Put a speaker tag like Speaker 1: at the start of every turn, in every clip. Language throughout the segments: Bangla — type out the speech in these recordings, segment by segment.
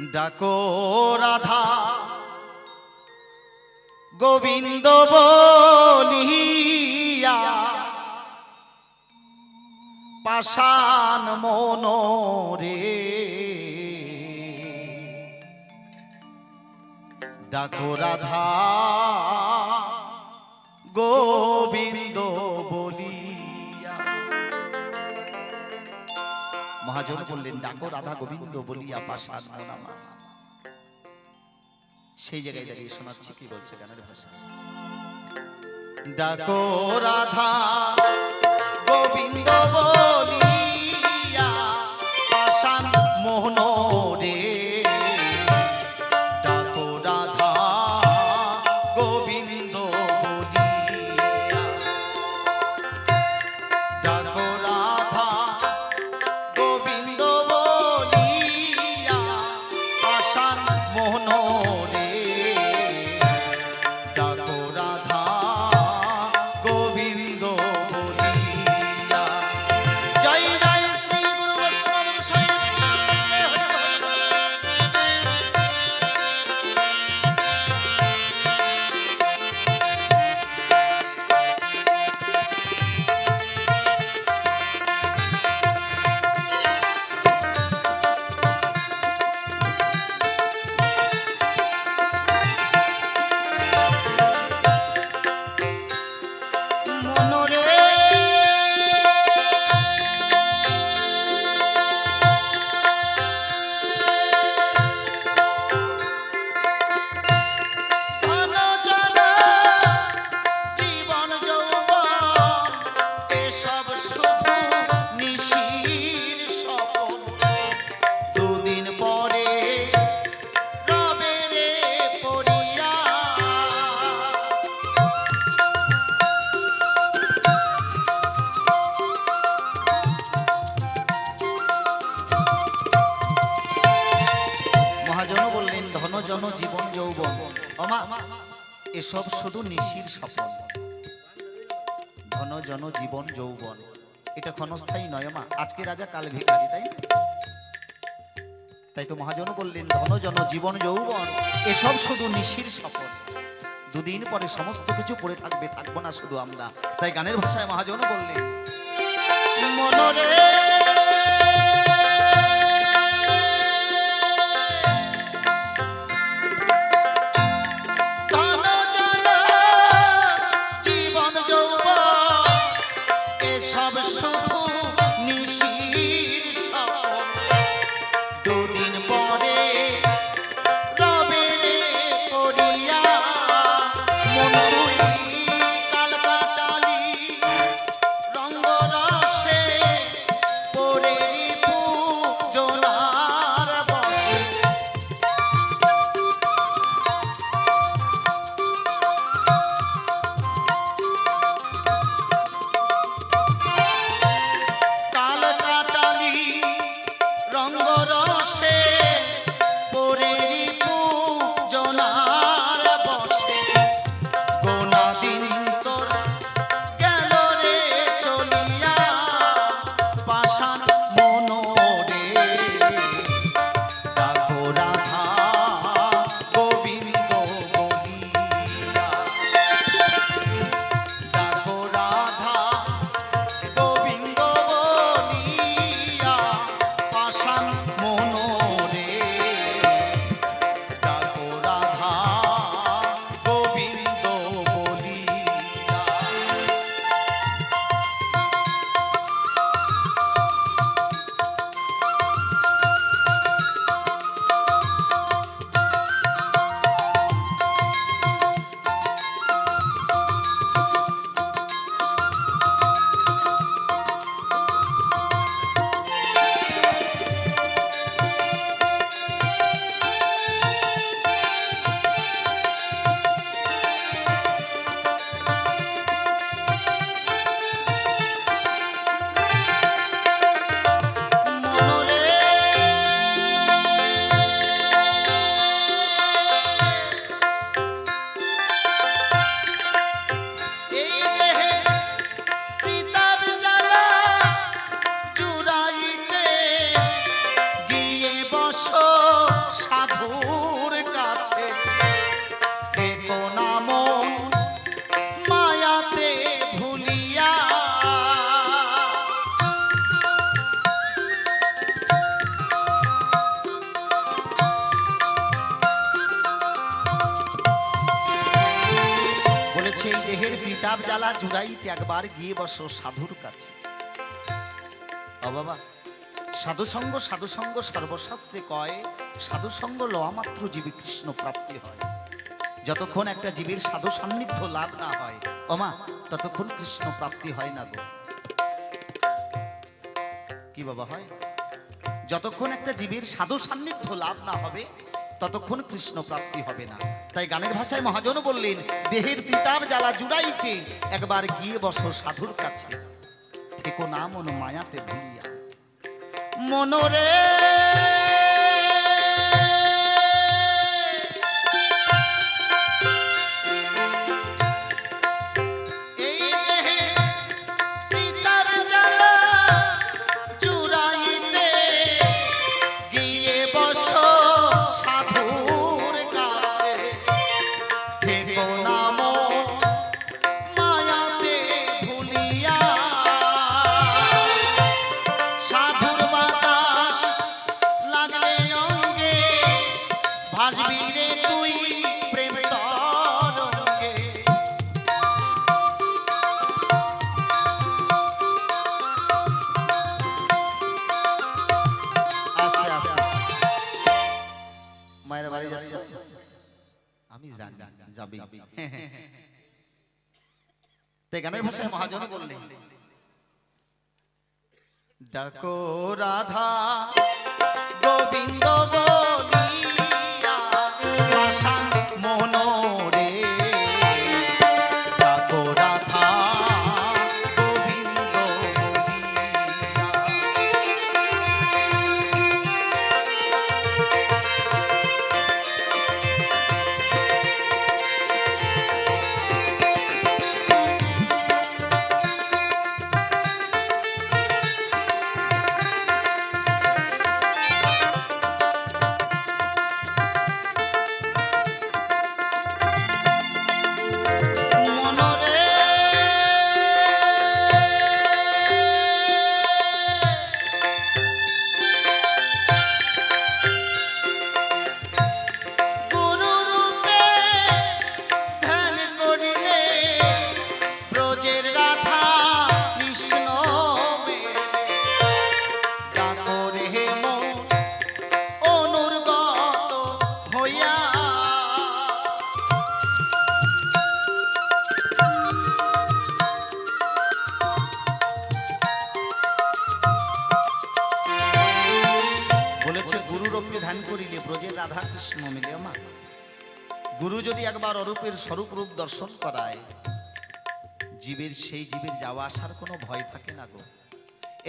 Speaker 1: ডাকো রাধা। গোবিন্দ বলিয়া পাষাণ মনোরে। ডাকো রাধা গোবিন্দ মহাজন বললেন, ডাকো রাধা গোবিন্দ বলিয়া পাশা মনামা সেই জায়গায় দাঁড়িয়ে শোনাচ্ছি, কি বলছে গানের ভাষা। ডাকো রাধা মনরে ধন অমা, এসব শুধু নিশির স্বপন। ধন জন জীবন যৌবন, এটা ক্ষণস্থায়ী নয় মা, আজকে রাজা কাল ভিখারি, তাই? তাই তো মহাজন বললেন ধন জন জীবন যৌবন, এসব শুধু নিশির স্বপন। দুদিন পরে সমস্ত কিছু পড়ে থাকবে, থাকব না শুধু আমরা। তাই গানের ভাষায় মহাজন বললেন, মনরে শিষ্য সাধুর কাছে। দেখো নাম জ্বালা জুড়াইতে একবার গিয়ে বসো সাধুর কাছে। বাবা সাধুসঙ্গ সাধুসঙ্গ সর্বশাস্ত্রে কয়, সাধুসঙ্গ লওয়া মাত্র জীবী কৃষ্ণ প্রাপ্তি হয়। যতক্ষণ একটা জীবের সাধু সান্নিধ্য লাভ না হয়, ওমা, ততক্ষণ কৃষ্ণ প্রাপ্তি হয় না গো। কি বাবা হয়? যতক্ষণ একটা জীবের সাধু সান্নিধ্য লাভ না হবে, ততক্ষণ কৃষ্ণ প্রাপ্তি হবে না। তাই গানের ভাষায় মহাজন বললেন, দেহের তিতার জ্বালা জুড়াইতে একবার গিয়ে বসো সাধুর কাছে। থেকো না মন মায়াতে ভুলিয়া। মনরে তাই গানের ভাষায় মহাজন বললেন ডাকো রাধা গোবিন্দ যদি একবার অরূপের স্বরূপ রূপ দর্শন করায়, জীবের সেই জীবের যাওয়া আসার কোনো ভয় থাকে না গো।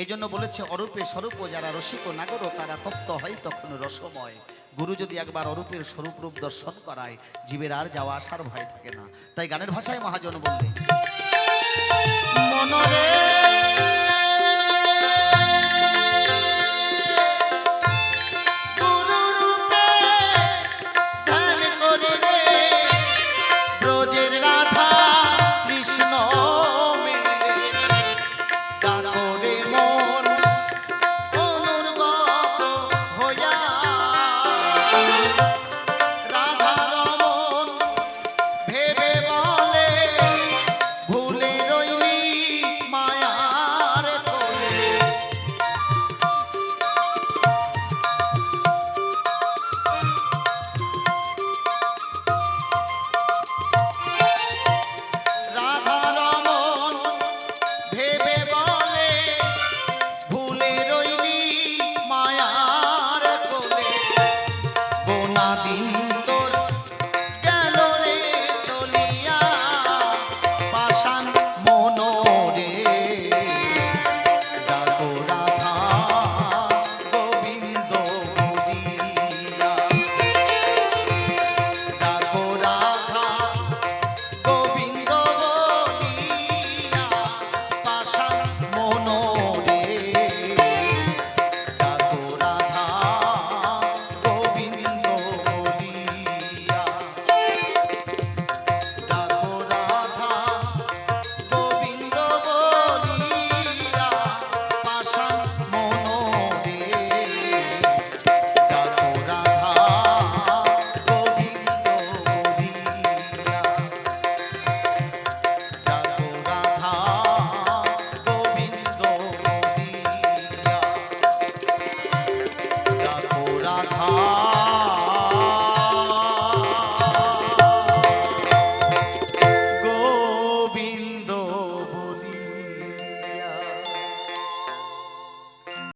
Speaker 1: এই জন্য বলেছে, অরূপে স্বরূপ যারা রসিক নাগর, তারা তপ্ত হয় তখন রসময়। গুরু যদি একবার অরূপের স্বরূপ রূপ দর্শন করায়, জীবের আর যাওয়া আসার ভয় থাকে না। তাই গানের ভাষায় মহাজন বললেন, মনরে